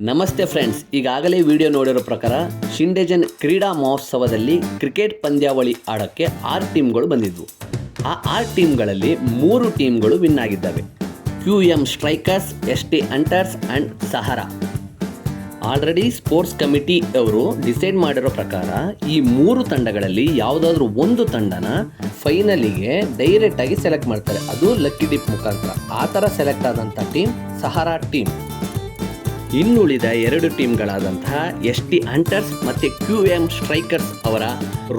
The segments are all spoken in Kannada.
ನಮಸ್ತೆ ಫ್ರೆಂಡ್ಸ್ ಈಗಾಗಲೇ ವಿಡಿಯೋ ನೋಡಿರೋ ಪ್ರಕಾರ ಶಿಂಡೆಜನ್ ಕ್ರೀಡಾ ಮಹೋತ್ಸವದಲ್ಲಿ ಕ್ರಿಕೆಟ್ ಪಂದ್ಯಾವಳಿ ಆಡೋಕ್ಕೆ ಆರು ಟೀಮ್ಗಳು ಬಂದಿದ್ವು. ಆ ಆರು ಟೀಮ್ಗಳಲ್ಲಿ ಮೂರು ಟೀಮ್ಗಳು ವಿನ್ ಆಗಿದ್ದಾವೆ. Q M strikers S T hunters and Sahara already sports committee ಅವರು ಡಿಸೈಡ್ ಮಾಡಿರೋ ಪ್ರಕಾರ ಈ ಮೂರು ತಂಡಗಳಲ್ಲಿ ಯಾವುದಾದ್ರೂ ಒಂದು ತಂಡನ ಫೈನಲಿಗೆ ಡೈರೆಕ್ಟ್ ಆಗಿ ಸೆಲೆಕ್ಟ್ ಮಾಡ್ತಾರೆ. ಅದು ಲಕ್ಕಿ ಡಿಪ್ ಮುಖಾಂತರ. ಆ ಥರ ಸೆಲೆಕ್ಟ್ ಆದಂಥ ಟೀಮ್ ಸಹಾರಾ ಟೀಮ್ ಇನ್ನುಳಿದ ಎರಡು ಟೀಮ್ಗಳಾದಂತಹ ಎಸ್ ಟಿ ಹಂಟರ್ಸ್ ಮತ್ತು ಕ್ಯೂ ಎಂ ಸ್ಟ್ರೈಕರ್ಸ್ ಅವರ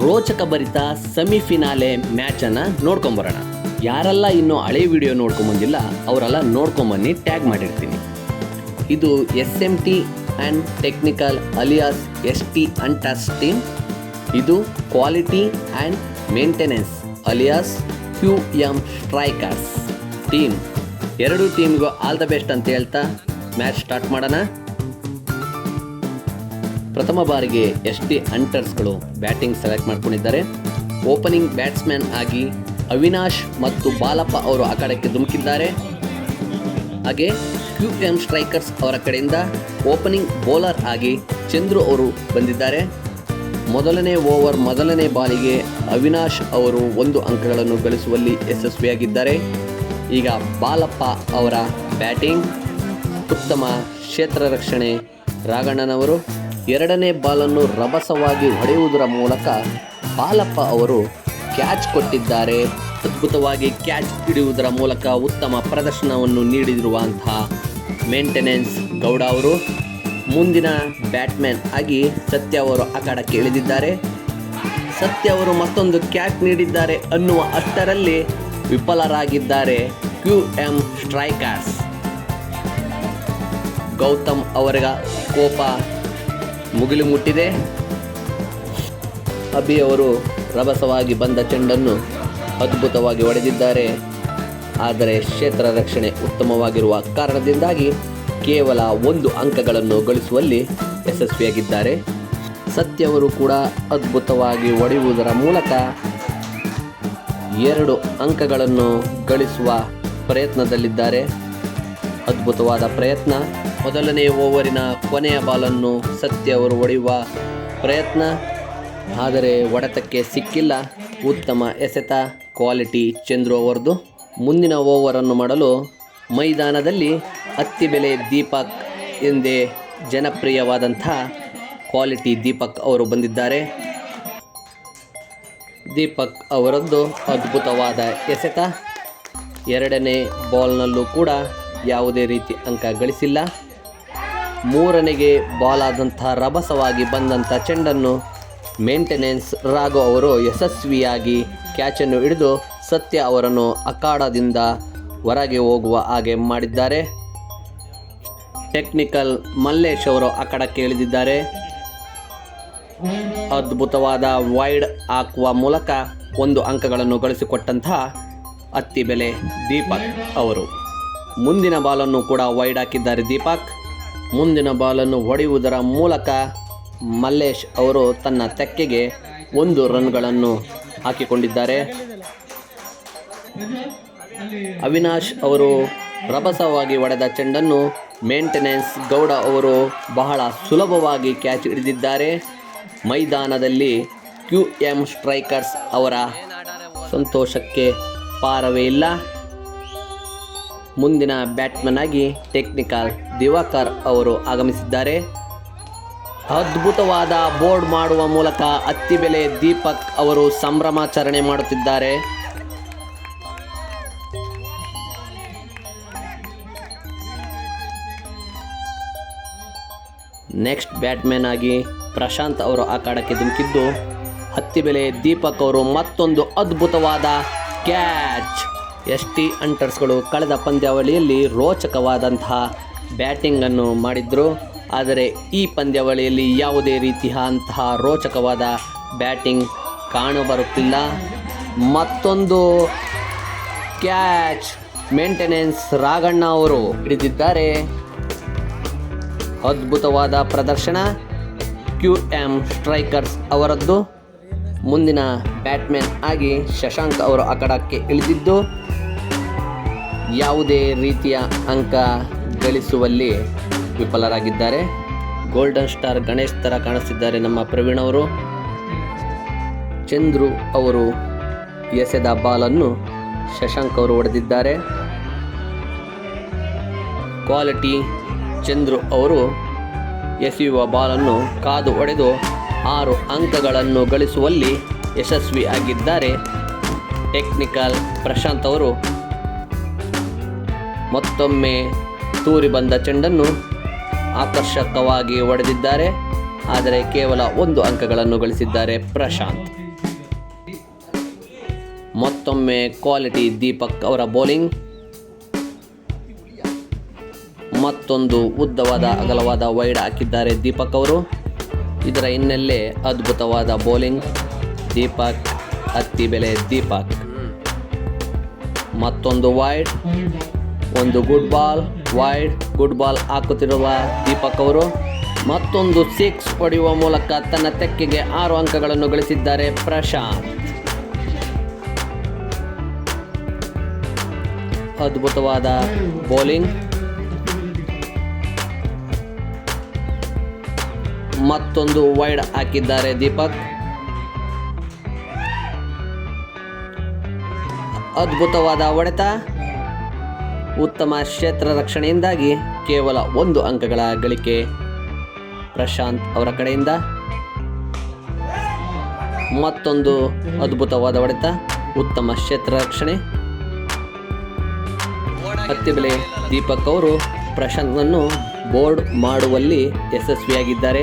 ರೋಚಕ ಭರಿತ ಸೆಮಿಫಿನಾಲೆ ಮ್ಯಾಚನ್ನು ನೋಡ್ಕೊಂಬರೋಣ. ಯಾರೆಲ್ಲ ಇನ್ನೂ ಹಳೆ ವಿಡಿಯೋ ನೋಡ್ಕೊಂಬಂದಿಲ್ಲ, ಅವರೆಲ್ಲ ನೋಡ್ಕೊಂಬನ್ನಿ ಟ್ಯಾಗ್ ಮಾಡಿರ್ತೀನಿ. ಇದು S M T and technical alias S T hunters team ಇದು quality and maintenance alias Q M strikers team ಎರಡು ಟೀಮ್ಗೂ ಆಲ್ ದ ಬೆಸ್ಟ್ ಅಂತ ಹೇಳ್ತಾ ಮ್ಯಾಚ್ ಸ್ಟಾರ್ಟ್ ಮಾಡೋಣ. ಪ್ರಥಮ ಬಾರಿಗೆ ಎಸ್ ಟಿ ಅಂಟರ್ಸ್ಗಳು ಬ್ಯಾಟಿಂಗ್ ಸೆಲೆಕ್ಟ್ ಮಾಡ್ಕೊಂಡಿದ್ದಾರೆ. ಓಪನಿಂಗ್ ಬ್ಯಾಟ್ಸ್ಮನ್ ಆಗಿ ಅವಿನಾಶ್ ಮತ್ತು ಬಾಲಪ್ಪ ಅವರು ಆ ಕಡೆಗೆ ಧುಮುಕಿದ್ದಾರೆ. ಹಾಗೆ ಎಂ ಸ್ಟ್ರೈಕರ್ಸ್ ಅವರ ಕಡೆಯಿಂದ ಓಪನಿಂಗ್ ಬೌಲರ್ ಆಗಿ ಚಂದ್ರು ಅವರು ಬಂದಿದ್ದಾರೆ. ಮೊದಲನೇ ಓವರ್ ಮೊದಲನೇ ಬಾಲಿಗೆ ಅವಿನಾಶ್ ಅವರು ಒಂದು ಅಂಕಗಳನ್ನು ಗಳಿಸುವಲ್ಲಿ ಯಶಸ್ವಿಯಾಗಿದ್ದಾರೆ. ಈಗ ಬಾಲಪ್ಪ ಅವರ ಬ್ಯಾಟಿಂಗ್ ಉತ್ತಮ ಕ್ಷೇತ್ರ ರಕ್ಷಣೆ ರಾಘಣ್ಣನವರು. ಎರಡನೇ ಬಾಲನ್ನು ರಭಸವಾಗಿ ಹೊಡೆಯುವುದರ ಮೂಲಕ ಬಾಲಪ್ಪ ಅವರು ಕ್ಯಾಚ್ ಕೊಟ್ಟಿದ್ದಾರೆ. ಅದ್ಭುತವಾಗಿ ಕ್ಯಾಚ್ ಹಿಡಿಯುವುದರ ಮೂಲಕ ಉತ್ತಮ ಪ್ರದರ್ಶನವನ್ನು ನೀಡಿರುವಂತಹ ಮೇಂಟೆನೆನ್ಸ್ ಗೌಡ ಅವರು, ಮುಂದಿನ ಬ್ಯಾಟ್ಮ್ಯಾನ್ ಆಗಿ ಸತ್ಯ ಅವರು ಅಖಾಡಕ್ಕೆ ಇಳಿದಿದ್ದಾರೆ. ಸತ್ಯ ಅವರು ಮತ್ತೊಂದು ಕ್ಯಾಚ್ ನೀಡಿದ್ದಾರೆ ಅನ್ನುವ ಅಷ್ಟರಲ್ಲಿ ವಿಫಲರಾಗಿದ್ದಾರೆ ಕ್ಯೂ ಎಂ ಸ್ಟ್ರೈಕರ್ಸ್. ಗೌತಮ್ ಅವರಿಗ ಕೋಪ ಮುಗಿಲು ಮುಟ್ಟಿದೆ. ಅಭಿ ಅವರು ರಭಸವಾಗಿ ಬಂದ ಚೆಂಡನ್ನು ಅದ್ಭುತವಾಗಿ ಹೊಡೆದಿದ್ದಾರೆ ಆದರೆ ಕ್ಷೇತ್ರ ರಕ್ಷಣೆ ಉತ್ತಮವಾಗಿರುವ ಕಾರಣದಿಂದಾಗಿ ಕೇವಲ ಒಂದು ಅಂಕಗಳನ್ನು ಗಳಿಸುವಲ್ಲಿ ಯಶಸ್ವಿಯಾಗಿದ್ದಾರೆ. ಸತ್ಯವರು ಕೂಡ ಅದ್ಭುತವಾಗಿ ಒಡೆಯುವುದರ ಮೂಲಕ ಎರಡು ಅಂಕಗಳನ್ನು ಗಳಿಸುವ ಪ್ರಯತ್ನದಲ್ಲಿದ್ದಾರೆ. ಅದ್ಭುತವಾದ ಪ್ರಯತ್ನ. ಮೊದಲನೇ ಓವರಿನ ಕೊನೆಯ ಬಾಲನ್ನು ಸತ್ಯ ಅವರು ಹೊಡೆಯುವ ಪ್ರಯತ್ನ. ಆದರೆ ಒಡೆತಕ್ಕೆ ಸಿಕ್ಕಿಲ್ಲ. ಉತ್ತಮ ಎಸೆತ, ಕ್ವಾಲಿಟಿ ಚಂದ್ರು ಅವರದು. ಮುಂದಿನ ಓವರನ್ನು ಮಾಡಲು ಮೈದಾನದಲ್ಲಿ ಅತ್ತಿ ಬೆಲೆ ದೀಪಕ್ ಎಂದೇ ಜನಪ್ರಿಯವಾದಂಥ ಕ್ವಾಲಿಟಿ ದೀಪಕ್ ಅವರು ಬಂದಿದ್ದಾರೆ. ದೀಪಕ್ ಅವರದ್ದು ಅದ್ಭುತವಾದ ಎಸೆತ. ಎರಡನೇ ಬಾಲ್ನಲ್ಲೂ ಕೂಡ ಯಾವುದೇ ರೀತಿ ಅಂಕ ಗಳಿಸಿಲ್ಲ. ಮೂರನೆಗೆ ಬಾಲ್ ಆದಂಥ ರಭಸವಾಗಿ ಬಂದಂಥ ಚೆಂಡನ್ನು ಮೇಂಟೆನೆನ್ಸ್ ರಾಘು ಅವರು ಯಶಸ್ವಿಯಾಗಿ ಕ್ಯಾಚನ್ನು ಹಿಡಿದು ಸತ್ಯ ಅವರನ್ನು ಅಖಾಡದಿಂದ ಹೊರಗೆ ಹೋಗುವ ಹಾಗೆ ಮಾಡಿದ್ದಾರೆ. ಟೆಕ್ನಿಕಲ್ ಮಲ್ಲೇಶ್ ಅವರು ಅಖಾಡಕ್ಕೆ ಇಳಿದಿದ್ದಾರೆ. ಅದ್ಭುತವಾದ ವೈಡ್ ಹಾಕುವ ಮೂಲಕ ಒಂದು ಅಂಕಗಳನ್ನು ಗಳಿಸಿಕೊಟ್ಟಂತಹ ಅತ್ತಿ ಬೆಲೆ ದೀಪಕ್ ಅವರು. ಮುಂದಿನ ಬಾಲನ್ನು ಕೂಡ ವೈಡ್ ಹಾಕಿದ್ದಾರೆ ದೀಪಕ್. ಮುಂದಿನ ಬಾಲನ್ನು ಹೊಡೆಯುವುದರ ಮೂಲಕ ಮಲ್ಲೇಶ್ ಅವರು ತನ್ನ ತೆಕ್ಕೆಗೆ ಒಂದು ರನ್ಗಳನ್ನು ಹಾಕಿಕೊಂಡಿದ್ದಾರೆ. ಅವಿನಾಶ್ ಅವರು ರಭಸವಾಗಿ ಒಡೆದ ಚೆಂಡನ್ನು ಮೇಂಟೆನೆನ್ಸ್ ಗೌಡ ಅವರು ಬಹಳ ಸುಲಭವಾಗಿ ಕ್ಯಾಚ್ ಹಿಡಿದಿದ್ದಾರೆ. ಮೈದಾನದಲ್ಲಿ ಕ್ಯೂ ಎಂ ಸ್ಟ್ರೈಕರ್ಸ್ ಅವರ ಸಂತೋಷಕ್ಕೆ ಪಾರವೇ ಇಲ್ಲ. ಮುಂದಿನ ಬ್ಯಾಟ್ಮನ್ ಆಗಿ ಟೆಕ್ನಿಕಲ್ ದಿವಾಕರ್ ಅವರು ಆಗಮಿಸಿದ್ದಾರೆ. ಅದ್ಭುತವಾದ ಬೋರ್ಡ್ ಮಾಡುವ ಮೂಲಕ ಅತ್ತಿಬೆಲೆ ದೀಪಕ್ ಅವರು ಸಂಭ್ರಮಾಚರಣೆ ಮಾಡುತ್ತಿದ್ದಾರೆ. ನೆಕ್ಸ್ಟ್ ಬ್ಯಾಟ್ಮ್ಯಾನ್ ಆಗಿ ಪ್ರಶಾಂತ್ ಅವರು ಅಖಾಡಕ್ಕೆ ಧುಮುಕಿದ್ದು. ಹತ್ತಿ ಬೆಲೆ ದೀಪಕ್ ಅವರು ಮತ್ತೊಂದು ಅದ್ಭುತವಾದ ಕ್ಯಾಚ್. ಎಸ್ ಟಿ ಅಂಟರ್ಸ್ಗಳು ಕಳೆದ ಪಂದ್ಯಾವಳಿಯಲ್ಲಿ ರೋಚಕವಾದಂತಹ ಬ್ಯಾಟಿಂಗನ್ನು ಮಾಡಿದ್ರು. ಆದರೆ ಈ ಪಂದ್ಯಾವಳಿಯಲ್ಲಿ ಯಾವುದೇ ರೀತಿಯ ಅಂತಹ ರೋಚಕವಾದ ಬ್ಯಾಟಿಂಗ್ ಕಾಣಬರುತ್ತಿಲ್ಲ ಮತ್ತೊಂದು ಕ್ಯಾಚ್. ಮೇಂಟೆನೆನ್ಸ್ ರಾಗಣ್ಣ ಅವರು ಹಿಡಿದಿದ್ದಾರೆ. ಅದ್ಭುತವಾದ ಪ್ರದರ್ಶನ. ಕ್ಯೂ ಎಂ ಸ್ಟ್ರೈಕರ್ಸ್ ಅವರದ್ದು. ಮುಂದಿನ ಬ್ಯಾಟ್ಮ್ಯಾನ್ ಆಗಿ ಶಶಾಂಕ್ ಅವರು ಅಖಾಡಕ್ಕೆ ಇಳಿದಿದ್ದು. ಯಾವುದೇ ರೀತಿಯ ಅಂಕ ಗಳಿಸುವಲ್ಲಿ ವಿಫಲರಾಗಿದ್ದಾರೆ. ಗೋಲ್ಡನ್ ಸ್ಟಾರ್ ಗಣೇಶ್ ಥರ ಕಾಣಿಸ್ತಿದ್ದಾರೆ ನಮ್ಮ ಪ್ರವೀಣ್ ಅವರು. ಚಂದ್ರು ಅವರು ಎಸೆದ ಬಾಲನ್ನು ಶಶಾಂಕ್ ಅವರು ಹೊಡೆದಿದ್ದಾರೆ. ಕ್ವಾಲಿಟಿ ಚಂದ್ರು ಅವರು ಎಸೆಯುವ ಬಾಲನ್ನು ಕಾದು ಒಡೆದು ಆರು ಅಂಕಗಳನ್ನು ಗಳಿಸುವಲ್ಲಿ ಯಶಸ್ವಿಯಾಗಿದ್ದಾರೆ. ಟೆಕ್ನಿಕಲ್ ಪ್ರಶಾಂತ್ ಅವರು ಮತ್ತೊಮ್ಮೆ ತೂರಿ ಬಂದ ಚೆಂಡನ್ನು ಆಕರ್ಷಕವಾಗಿ ಒಡೆದಿದ್ದಾರೆ ಆದರೆ ಕೇವಲ ಒಂದು ಅಂಕಗಳನ್ನು ಗಳಿಸಿದ್ದಾರೆ ಪ್ರಶಾಂತ್. ಮತ್ತೊಮ್ಮೆ ಕ್ವಾಲಿಟಿ ದೀಪಕ್ ಅವರ ಬೌಲಿಂಗ್. ಮತ್ತೊಂದು ಉದ್ದವಾದ ಅಗಲವಾದ ವೈಡ್ ಹಾಕಿದ್ದಾರೆ ದೀಪಕ್ ಅವರು. ಇದರ ಹಿನ್ನೆಲೆ ಅದ್ಭುತವಾದ ಬೌಲಿಂಗ್ ದೀಪಕ್ ಹತ್ತಿ ಬೆಲೆ ದೀಪಕ್. ಮತ್ತೊಂದು ವೈಡ್ ಒಂದು good ball wide good ball ಹಾಕುತ್ತಿರುವ Deepak ಅವರು. ಮತ್ತೊಂದು ಸಿಕ್ಸ್ ಪಡೆಯುವ ಮೂಲಕ ತನ್ನ ತೆಕ್ಕೆಗೆ ಆರು ಅಂಕಗಳನ್ನು ಗಳಿಸಿದ್ದಾರೆ ಪ್ರಶಾಂತ್. ಅದ್ಭುತವಾದ ಬೌಲಿಂಗ್ ಮತ್ತೊಂದು ವೈಡ್ ಹಾಕಿದ್ದಾರೆ ದೀಪಕ್. ಅದ್ಭುತವಾದ ಹೊಡೆತ. ಉತ್ತಮ ಕ್ಷೇತ್ರ ರಕ್ಷಣೆಯಿಂದಾಗಿ ಕೇವಲ ಒಂದು ಅಂಕಗಳ ಗಳಿಕೆ. ಪ್ರಶಾಂತ್ ಅವರ ಕಡೆಯಿಂದ. ಮತ್ತೊಂದು ಅದ್ಭುತವಾದ ಹೊಡೆತ, ಉತ್ತಮ ಕ್ಷೇತ್ರ ರಕ್ಷಣೆ. ಹತ್ತಿ ಬೆಲೆ ದೀಪಕ್ ಅವರು ಪ್ರಶಾಂತ್ನನ್ನು ಬೋರ್ಡ್ ಮಾಡುವಲ್ಲಿ ಯಶಸ್ವಿಯಾಗಿದ್ದಾರೆ.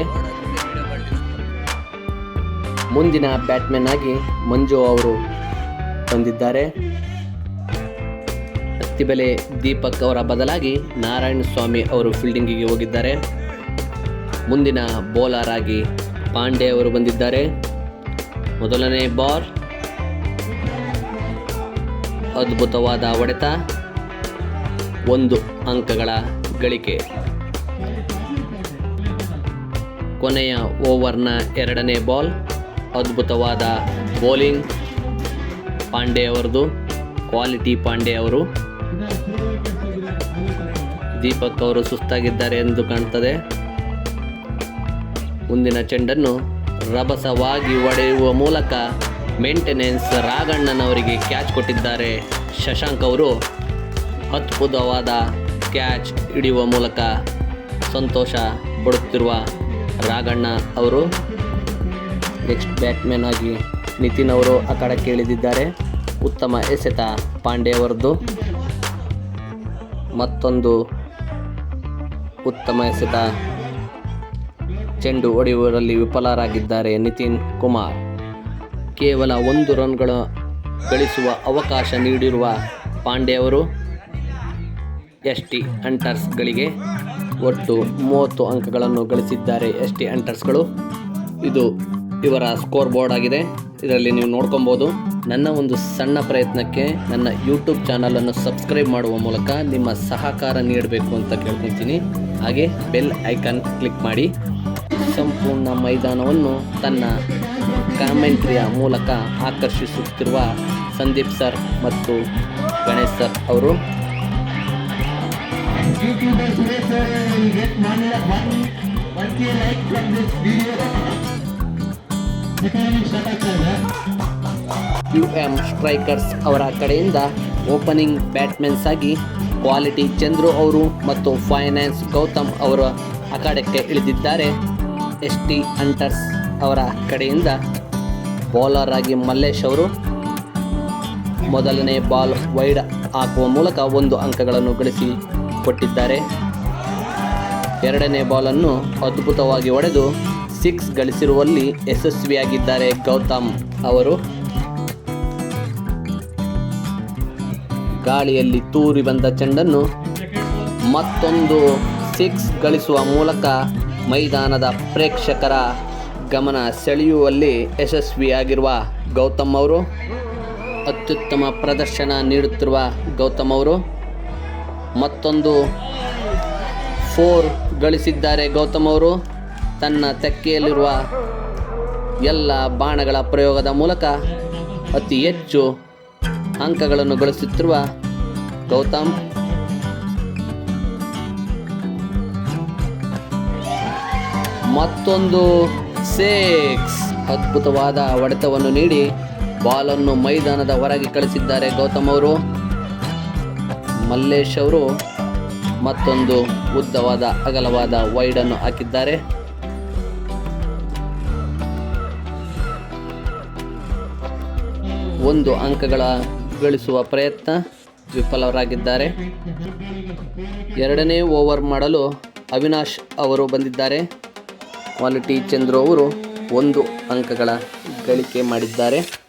ಮುಂದಿನ ಬ್ಯಾಟ್ಮನ್ ಆಗಿ ಮಂಜು ಅವರು ಬಂದಿದ್ದಾರೆ. ಅತ್ತಿಬೆಲೆ ದೀಪಕ್ ಅವರ ಬದಲಾಗಿ ನಾರಾಯಣ ಸ್ವಾಮಿ ಅವರು ಫೀಲ್ಡಿಂಗಿಗೆ ಹೋಗಿದ್ದಾರೆ. ಮುಂದಿನ ಬೌಲರ್ ಆಗಿ ಪಾಂಡೆ ಅವರು ಬಂದಿದ್ದಾರೆ. ಮೊದಲನೇ ಬಾಲ್ ಅದ್ಭುತವಾದ ಒಡೆತ ಒಂದು ಅಂಕಗಳ ಗಳಿಕೆ. ಕೊನೆಯ ಓವರ್ನ ಎರಡನೇ ಬಾಲ್. ಅದ್ಭುತವಾದ ಬೌಲಿಂಗ್. ಪಾಂಡೆ ಅವರದು, ಕ್ವಾಲಿಟಿ ಪಾಂಡೆ ಅವರು. ದೀಪಕ್ ಅವರು ಸುಸ್ತಾಗಿದ್ದಾರೆ ಎಂದು ಕಾಣ್ತದೆ. ಮುಂದಿನ ಚೆಂಡನ್ನು ರಭಸವಾಗಿ ಒಡೆಯುವ ಮೂಲಕ ಮೇಂಟೆನೆನ್ಸ್ ರಾಗಣ್ಣನವರಿಗೆ ಕ್ಯಾಚ್ ಕೊಟ್ಟಿದ್ದಾರೆ ಶಶಾಂಕ್ ಅವರು. ಅದ್ಭುತವಾದ ಕ್ಯಾಚ್ ಹಿಡಿಯುವ ಮೂಲಕ ಸಂತೋಷ ಪಡುತ್ತಿರುವ ರಾಘಣ್ಣ ಅವರು ನೆಕ್ಸ್ಟ್ ಬ್ಯಾಟ್ಮ್ಯಾನ್ ಆಗಿ ನಿತಿನ್ ಅವರು ಅಖಾಡಕ್ಕೆ ಇಳಿದಿದ್ದಾರೆ ಉತ್ತಮ ಎಸೆತ ಪಾಂಡೆ ಅವರದ್ದು ಮತ್ತೊಂದು ಉತ್ತಮ ಎಸೆತ ಚೆಂಡು ಹೊಡೆಯುವರಲ್ಲಿ ವಿಫಲರಾಗಿದ್ದಾರೆ ನಿತಿನ್ ಕುಮಾರ್. ಕೇವಲ ಒಂದು ರನ್ಗಳು ಗಳಿಸುವ ಅವಕಾಶ ನೀಡಿರುವ ಪಾಂಡೆ ಅವರು ಎಸ್ ಟಿ ಅಂಟರ್ಸ್ಗಳಿಗೆ ಒಟ್ಟು ಮೂವತ್ತು ಅಂಕಗಳನ್ನು ಗಳಿಸಿದ್ದಾರೆ ಎಸ್ ಟಿ ಅಂಟರ್ಸ್ಗಳು ಇದು ಇವರ ಸ್ಕೋರ್ ಬೋರ್ಡ್ ಆಗಿದೆ. ಇದರಲ್ಲಿ ನೀವು ನೋಡ್ಕೊಬೋದು. ನನ್ನ ಒಂದು ಸಣ್ಣ ಪ್ರಯತ್ನಕ್ಕೆ ನನ್ನ ಯೂಟ್ಯೂಬ್ ಚಾನಲನ್ನು ಸಬ್ಸ್ಕ್ರೈಬ್ ಮಾಡುವ ಮೂಲಕ ನಿಮ್ಮ ಸಹಕಾರ ನೀಡಬೇಕು ಅಂತ ಕೇಳ್ಕೊತೀನಿ. ಹಾಗೆ ಬೆಲ್ ಐಕಾನ್ ಕ್ಲಿಕ್ ಮಾಡಿ. ಸಂಪೂರ್ಣ ಮೈದಾನವನ್ನು ತನ್ನ ಕಾಮೆಂಟ್ರಿಯ ಮೂಲಕ ಆಕರ್ಷಿಸುತ್ತಿರುವ ಸಂದೀಪ್ ಸರ್ ಮತ್ತು ಗಣೇಶ್ ಸರ್ ಅವರು. Will get one, one, like from this. U M strikers ಅವರ ಕಡೆಯಿಂದ ಓಪನಿಂಗ್ ಬ್ಯಾಟ್ಮನ್ಸ್ ಆಗಿ ಕ್ವಾಲಿಟಿ ಚಂದ್ರು ಅವರು ಮತ್ತು ಫೈನಾನ್ಸ್ ಗೌತಮ್ ಅವರ ಅಖಾಡಕ್ಕೆ ಇಳಿದಿದ್ದಾರೆ ಎಸ್ ಟಿ ಅಂಟರ್ಸ್ ಅವರ ಕಡೆಯಿಂದ ಬೌಲರ್ ಆಗಿ ಮಲ್ಲೇಶ್ ಅವರು ಮೊದಲನೇ ಬಾಲ್ ವೈಡ್ ಹಾಕುವ ಮೂಲಕ ಒಂದು ಅಂಕಗಳನ್ನು ಗಳಿಸಿ ಕೊಟ್ಟಿದ್ದಾರೆ. ಎರಡನೇ ಬಾಲನ್ನು ಅದ್ಭುತವಾಗಿ ಹೊಡೆದು ಸಿಕ್ಸ್ ಗಳಿಸಿರುವಲ್ಲಿ ಯಶಸ್ವಿಯಾಗಿದ್ದಾರೆ ಗೌತಮ್ ಅವರು. ಗಾಳಿಯಲ್ಲಿ ತೂರಿ ಬಂದ ಚೆಂಡನ್ನು ಮತ್ತೊಂದು ಸಿಕ್ಸ್ ಗಳಿಸುವ ಮೂಲಕ ಮೈದಾನದ ಪ್ರೇಕ್ಷಕರ ಗಮನ ಸೆಳೆಯುವಲ್ಲಿ ಯಶಸ್ವಿಯಾಗಿರುವ ಗೌತಮ್ ಅವರು. ಅತ್ಯುತ್ತಮ ಪ್ರದರ್ಶನ ನೀಡುತ್ತಿರುವ ಗೌತಮ್ ಅವರು. ಮತ್ತೊಂದು ಫೋರ್ ಗಳಿಸಿದ್ದಾರೆ ಗೌತಮ್ ಅವರು. ತನ್ನ ತೆಕ್ಕೆಯಲ್ಲಿರುವ ಎಲ್ಲ ಬಾಣಗಳ ಪ್ರಯೋಗದ ಮೂಲಕ ಅತಿ ಹೆಚ್ಚು ಅಂಕಗಳನ್ನು ಗಳಿಸುತ್ತಿರುವ ಗೌತಮ್. ಮತ್ತೊಂದು ಸೇಕ್ಸ್. ಅದ್ಭುತವಾದ ಹೊಡೆತವನ್ನು ನೀಡಿ ಬಾಲನ್ನು ಮೈದಾನದ ಹೊರಗೆ ಕಳಿಸಿದ್ದಾರೆ ಗೌತಮ್ ಅವರು. ಮಲ್ಲೇಶ್ ಅವರು ಮತ್ತೊಂದು ಉದ್ದವಾದ, ಅಗಲವಾದ ವೈಡನ್ನು ಹಾಕಿದ್ದಾರೆ. ಒಂದು ಅಂಕಗಳ ಗಳಿಸುವ ಪ್ರಯತ್ನ ವಿಫಲರಾಗಿದ್ದಾರೆ. ಎರಡನೇ ಓವರ್ ಮಾಡಲು ಅವಿನಾಶ್ ಅವರು ಬಂದಿದ್ದಾರೆ. ಕ್ವಾಲಿಟಿ ಚಂದ್ರು ಅವರು ಒಂದು ಅಂಕಗಳ ಗಳಿಕೆ ಮಾಡಿದ್ದಾರೆ.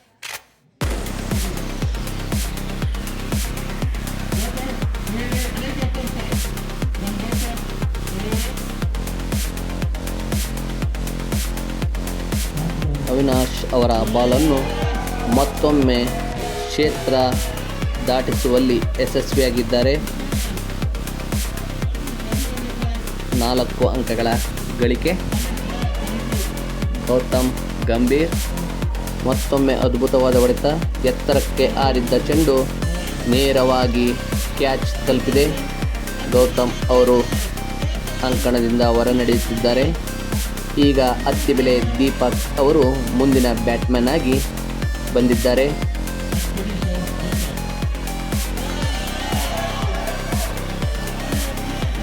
ಅವಿನಾಶ್ ಅವರ ಬಾಲನ್ನು ಮತ್ತೊಮ್ಮೆ ಕ್ಷೇತ್ರ ದಾಟಿಸುವಲ್ಲಿ ಯಶಸ್ವಿಯಾಗಿದ್ದಾರೆ. ನಾಲ್ಕು ಅಂಕಗಳ ಗಳಿಕೆ. ಗೌತಮ್ ಗಂಭೀರ್, ಮತ್ತೊಮ್ಮೆ ಅದ್ಭುತವಾದ ಹೊಡೆತ ಎತ್ತರಕ್ಕೆ ಆರಿದ್ದ ಚೆಂಡು ನೇರವಾಗಿ ಕ್ಯಾಚ್ ತಲುಪಿದೆ. ಗೌತಮ್ ಅವರು ಅಂಕಣದಿಂದ ಹೊರನಡೆಯುತ್ತಿದ್ದಾರೆ ಈಗ ಅತ್ತಿಬೆಲೆ ದೀಪಕ್ ಅವರು ಮುಂದಿನ ಬ್ಯಾಟ್ಮನ್ ಆಗಿ ಬಂದಿದ್ದಾರೆ.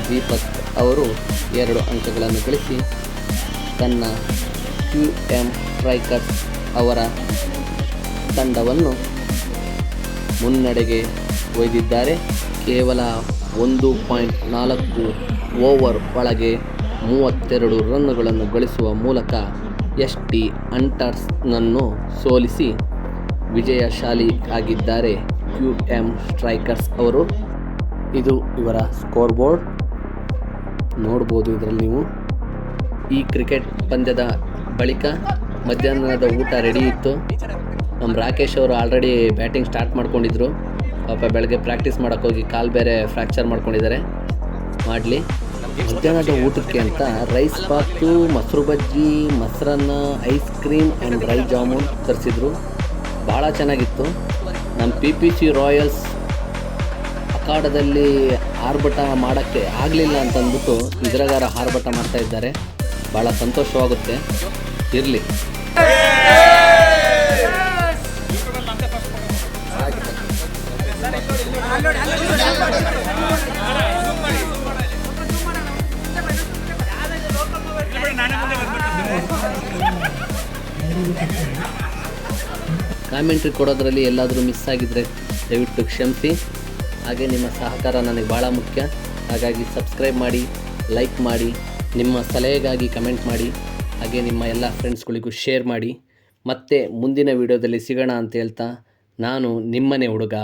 ದೀಪಕ್ ಅವರು ಎರಡು ಅಂಕಗಳನ್ನು ಗಳಿಸಿ ತನ್ನ ಕ್ಯೂ ಎಂ ಸ್ಟ್ರೈಕರ್ಸ್ ಅವರ ತಂಡವನ್ನು ಮುನ್ನಡೆಗೆ ಒಯ್ದಿದ್ದಾರೆ. ಕೇವಲ ಒಂದು ಪಾಯಿಂಟ್ ನಾಲ್ಕು ಓವರ್ ಒಳಗೆ ಮೂವತ್ತೆರಡು ರನ್ನುಗಳನ್ನು ಗಳಿಸುವ ಮೂಲಕ ಎಸ್ ಟಿ ಅಂಟರ್ಸ್ನನ್ನು ಸೋಲಿಸಿ ವಿಜಯಶಾಲಿ ಆಗಿದ್ದಾರೆ ಕ್ಯೂ ಎಂ ಸ್ಟ್ರೈಕರ್ಸ್ ಅವರು. ಇದು ಇವರ ಸ್ಕೋರ್ ಬೋರ್ಡ್ ನೋಡ್ಬೋದು ಇದರಲ್ಲಿ ನೀವು. ಈ ಕ್ರಿಕೆಟ್ ಪಂದ್ಯದ ಬಳಿಕ ಮಧ್ಯಾಹ್ನದ ಊಟ ರೆಡಿ ಇತ್ತು. ನಮ್ಮ ರಾಕೇಶ್ ಅವರು ಆಲ್ರೆಡಿ ಬ್ಯಾಟಿಂಗ್ ಸ್ಟಾರ್ಟ್ ಮಾಡ್ಕೊಂಡಿದ್ರು. ಪಾಪ ಬೆಳಗ್ಗೆ ಪ್ರಾಕ್ಟೀಸ್ ಮಾಡೋಕ್ಕೋಗಿ ಕಾಲು ಬೇರೆ ಫ್ರ್ಯಾಕ್ಚರ್ ಮಾಡ್ಕೊಂಡಿದ್ದಾರೆ. ಮಾಡಲಿ. ಮಧ್ಯಾಹ್ನದ ಊಟಕ್ಕೆ ಅಂತ ರೈಸ್ ಬಾತು ಮೊಸರು ಬಜ್ಜಿ, ಮೊಸರನ್ನ ice cream and dry jamun ತರಿಸಿದ್ರು. ಭಾಳ ಚೆನ್ನಾಗಿತ್ತು. ನಮ್ಮ ಪಿ ಪಿ ಸಿ ರಾಯಲ್ಸ್ ಅಖಾಡದಲ್ಲಿ ಆರ್ಭಟ ಮಾಡೋಕ್ಕೆ ಆಗಲಿಲ್ಲ ಅಂತಂದ್ಬಿಟ್ಟು ಇದ್ರಗಾರ ಆರ್ಭಟ ಮಾಡ್ತಾ ಇದ್ದಾರೆ. ಭಾಳ ಸಂತೋಷವಾಗುತ್ತೆ. ಇರಲಿ. ಕಾಮೆಂಟ್ರಿ ಕೊಡೋದ್ರಲ್ಲಿ ಎಲ್ಲಾದರೂ ಮಿಸ್ ಆಗಿದ್ದರೆ ದಯವಿಟ್ಟು ಕ್ಷಮಿಸಿ. ಹಾಗೆ ನಿಮ್ಮ ಸಹಕಾರ ನನಗೆ ಭಾಳ ಮುಖ್ಯ. ಹಾಗಾಗಿ ಸಬ್ಸ್ಕ್ರೈಬ್ ಮಾಡಿ ಲೈಕ್ ಮಾಡಿ, ನಿಮ್ಮ ಸಲಹೆಗಾಗಿ ಕಮೆಂಟ್ ಮಾಡಿ, ಹಾಗೆ ನಿಮ್ಮ ಎಲ್ಲ ಫ್ರೆಂಡ್ಸ್ಗಳಿಗೂ ಶೇರ್ ಮಾಡಿ. ಮತ್ತೆ ಮುಂದಿನ ವಿಡಿಯೋದಲ್ಲಿ ಸಿಗೋಣ ಅಂತ ಹೇಳ್ತಾ ನಾನು ನಿಮ್ಮನೆ ಹುಡುಗ.